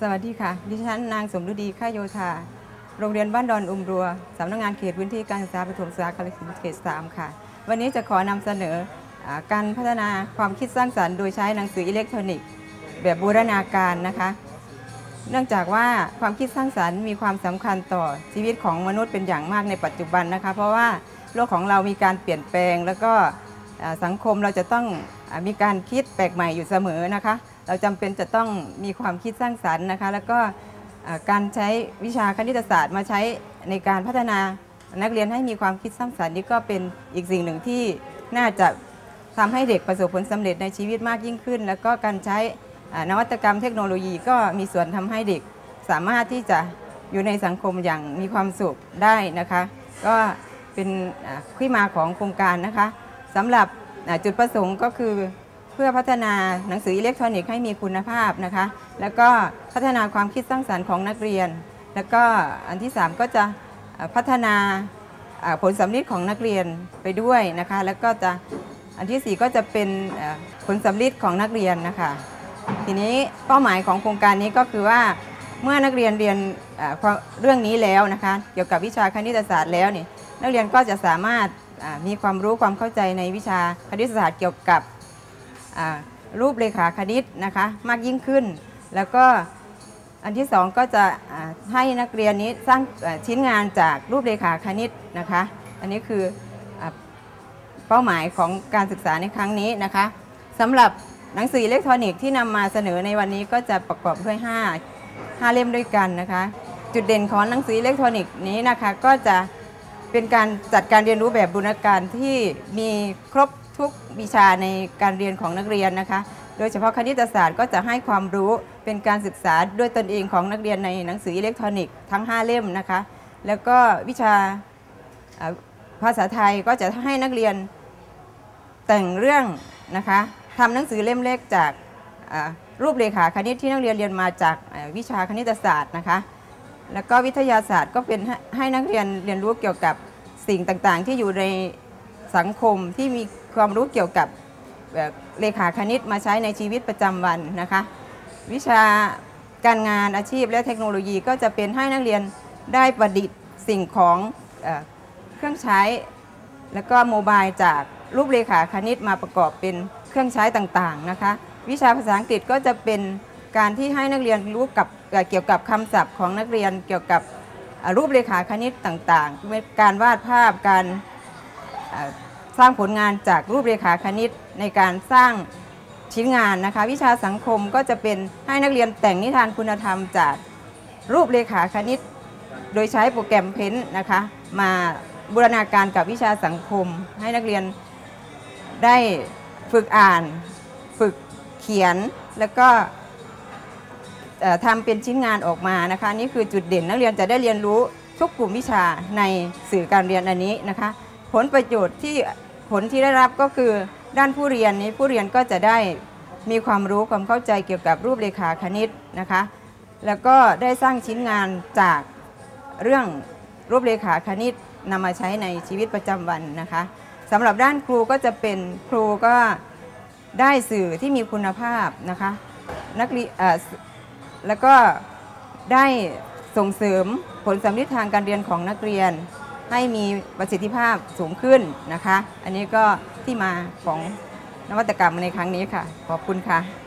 สวัสดีค่ะ ดิฉันนางสมฤดีข้าโยธา โรงเรียนบ้านดอนอุมรัว สำนักงานเขตพื้นที่การศึกษาประถมศึกษากาฬสินธุ์เขต3ค่ะ วันนี้จะขอนำเสนออการพัฒนาความคิดสร้างสรรค์โดยใช้หนังสืออิเล็กทรอนิกส์ แบบบูรณาการนะคะ เนื่องจากว่าความคิดสร้างสรรค์มีความสำคัญต่อชีวิตของมนุษย์เป็นอย่างมากในปัจจุบันนะคะ เพราะว่าโลกของเรามีการเปลี่ยนแปลง แล้วก็สังคมเราจะต้องอมีการคิดแปลกใหม่อยู่เสมอนะคะ เราจำเป็นจะต้องมีความคิดสร้างสรรค์นะคะ แล้วก็การใช้วิชาคณิตศาสตร์มาใช้ในการพัฒนานักเรียนให้มีความคิดสร้างสรรค์นี่ก็เป็นอีกสิ่งหนึ่งที่น่าจะทำให้เด็กประสบผลสำเร็จในชีวิตมากยิ่งขึ้น แล้วก็การใช้นวัตกรรมเทคโนโลยีก็มีส่วนทำให้เด็กสามารถที่จะอยู่ในสังคมอย่างมีความสุขได้นะคะ ก็เป็นอ่าที่มาของโครงการนะคะสำหรับจุดประสงค์ก็คือ เพื่อพัฒนาหนังสืออิเล็กทรอนิกส์ให้มีคุณภาพนะคะ แล้วก็พัฒนาความคิดสร้างสรรค์ของนักเรียน แล้วก็อันที่ 3 ก็จะพัฒนาอ่าผลสำลิดของนักเรียนไปด้วยนะคะ แล้วก็จะอันทีสี่4 ก็จะเป็นอ่าผลสำลิดของนักเรียนนะคะ ทีนี้เป้าหมายของโครงการนี้ก็คือว่าเมื่อนักเรียนเรียนเรื่องนี้แล้วนะคะ เกี่ยวกับวิชาคณิตศาสตร์แล้วนี่นักเรียนก็จะสามารถมีความรู้ความเข้าใจในวิชาคณิตศาสตร์เกี่ยวกับ รูปเรขาคณิตนะคะมากยิ่งขึ้น แล้วก็อันที่สองก็จะให้นักเรียนนี้สร้างชิ้นงานจากรูปเรขาคณิตนะคะ อันนี้คือเป้าหมายของการศึกษาในครั้งนี้นะคะสำหรับหนังสืออิเล็กทรอนิกส์ที่นำมาเสนอในวันนี้ก็จะประกอบด้วย5 5เล่มด้วยกันนะคะ จุดเด่นของหนังสืออิเล็กทรอนิกส์นี้นะคะก็จะเป็นการจัดการเรียนรู้แบบบูรณาการที่มีครบ ทุกวิชาในการเรียนของนักเรียนนะคะ โดยเฉพาะคณิตศาสตร์ก็จะให้ความรู้เป็นการศึกษาด้วยตนเองของนักเรียนในหนังสืออิเล็กทรอนิกส์ทั้ง 5 เล่มนะคะ แล้วก็วิชาภาษาไทยก็จะให้นักเรียนแต่งเรื่องนะคะทำหนังสือเล่มเล็กจากรูปเรขาคณิตที่นักเรียนเรียนมาจากวิชาคณิตศาสตร์นะคะ แล้วก็วิทยาศาสตร์ก็เป็นให้นักเรียนเรียนรู้เกี่ยวกับสิ่งต่างๆ ที่อยู่ในสังคมที่มี ความรู้เกี่ยวกับเลขาคณิตมาใช้ในชีวิตประจำวันนะคะ วิชาการงานอาชีพและเทคโนโลยีก็จะเป็นให้นักเรียนได้ประดิษฐ์สิ่งของเอเครื่องใช้ แล้วก็โมบายจากรูปเรขาคณิตมาประกอบเป็นเครื่องใช้ต่างๆนะคะ วิชาภาษาอังกฤษก็จะเป็นการที่ให้นักเรียนรู้กับเเกี่ยวกับคำศัพท์ของนักเรียนเกี่ยวกับรูปเรขาคณิตต่างๆ การวาดภาพการ สร้างผลงานจากรูปเรขาคณิตในการสร้างชิ้นงานนะคะ วิชาสังคมก็จะเป็นให้นักเรียนแต่งนิทานคุณธรรมจากรูปเรขาคณิต โดยใช้โปรแกรมเพ้นท์นะคะ มาบูรณาการกับวิชาสังคม ให้นักเรียนได้ฝึกอ่าน ฝึกเขียนแล้วก็ทำเป็นชิ้นงานออกมานะคะ นี่คือจุดเด่นนักเรียนจะได้เรียนรู้ทุกกลุ่มวิชาในสื่อการเรียนอันนี้นะคะ ผลประโยชน์ที่ ผลที่ได้รับก็คือด้านผู้เรียนนี้ผู้เรียนก็จะได้มีความรู้ความเข้าใจเกี่ยวกับรูปเรขาคณิตนะคะ แล้วก็ได้สร้างชิ้นงานจากเรื่องรูปเรขาคณิตนำมาใช้ในชีวิตประจำวันนะคะสำหรับด้านครูก็จะเป็นครูก็ได้สื่อที่มีคุณภาพนะคะนักเรียนแล้วก็ได้ส่งเสริมผลสำลิดทางการเรียนของนักเรียน ให้มีประสิทธิภาพสูงขึ้นนะคะ อันนี้ก็ที่มาของนวัตกรรมในครั้งนี้ค่ะ ขอบคุณค่ะ